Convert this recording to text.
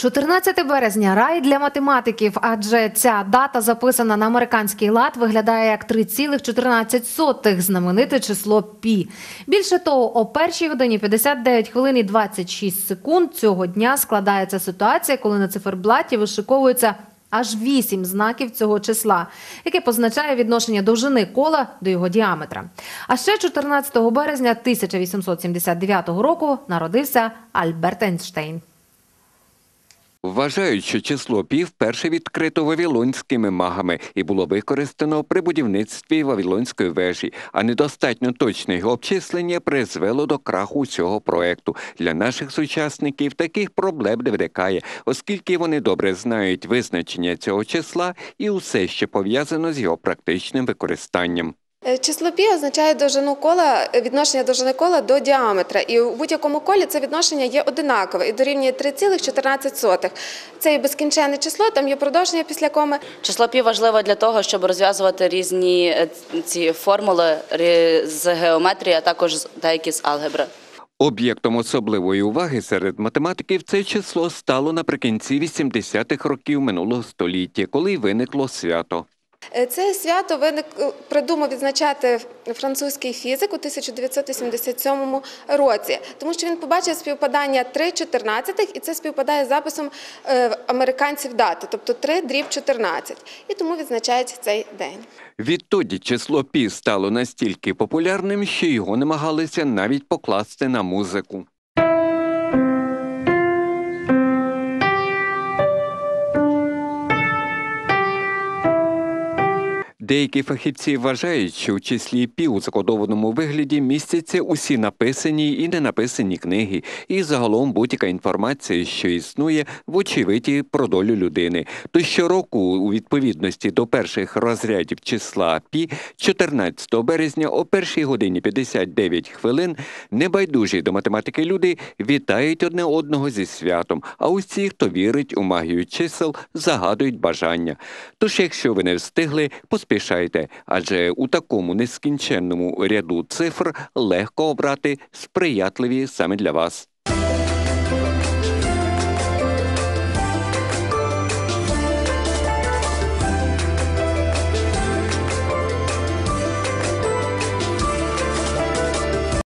14 березня рай для математиків, адже ця дата записана на американський лад, виглядає як 3,14 знамените число пі. Більше того, о першій годині 59 хвилин і 26 секунд цього дня складається ситуація, коли на циферблаті вишиковується аж 8 знаків цього числа, яке позначає відношення довжини кола до його діаметра. А ще 14 березня 1879 року народився Альберт Ейнштейн. Вважають, що число пі вперше відкрито вавилонськими магами і було використано при будівництві Вавилонської вежі, а недостатньо точне його обчислення призвело до краху цього проекту. Для наших сучасників таких проблем не виникає, оскільки вони добре знають визначення цього числа і усе, що пов'язано з його практичним використанням. Е, Число пі означає довжину кола, е, відношення довжини кола до діаметра. І у будь-якому колі це відношення є одинакове і дорівнює 3,14. Це є безкінченне число, там є продовження після коми. Число пі важливе для того, щоб розв'язувати різні е, ці формули з геометрії, а також з- деякі з алгебри. Об'єктом особливої уваги серед математиків це число стало наприкінці 80-х років минулого століття, коли й виникло свято. Е, Це свято виник е, придумав відзначати французький фізик у 1987 році, тому що він побачив співпадання 3 чотирнадцятих, і це співпадає з записом е, американців дати, тобто 3 дріб 14. І тому відзначають цей день. Відтоді число пі стало настільки популярним, що його намагалися навіть покласти на музику. Деякі фахівці вважають, що у числі пі у закодованому вигляді містяться усі написані і не написані книги, і загалом будь-яка інформація, що існує, вочевидь про долю людини. То щороку, у відповідності до перших розрядів числа пі, 14 березня о 1 годині 59 хвилин, небайдужі до математики люди вітають одне одного зі святом, а усі, хто вірить у магію чисел, загадують бажання. Тож, якщо ви не встигли, поспішайте, адже у такому нескінченному ряду цифр легко обрати сприятливі саме для вас.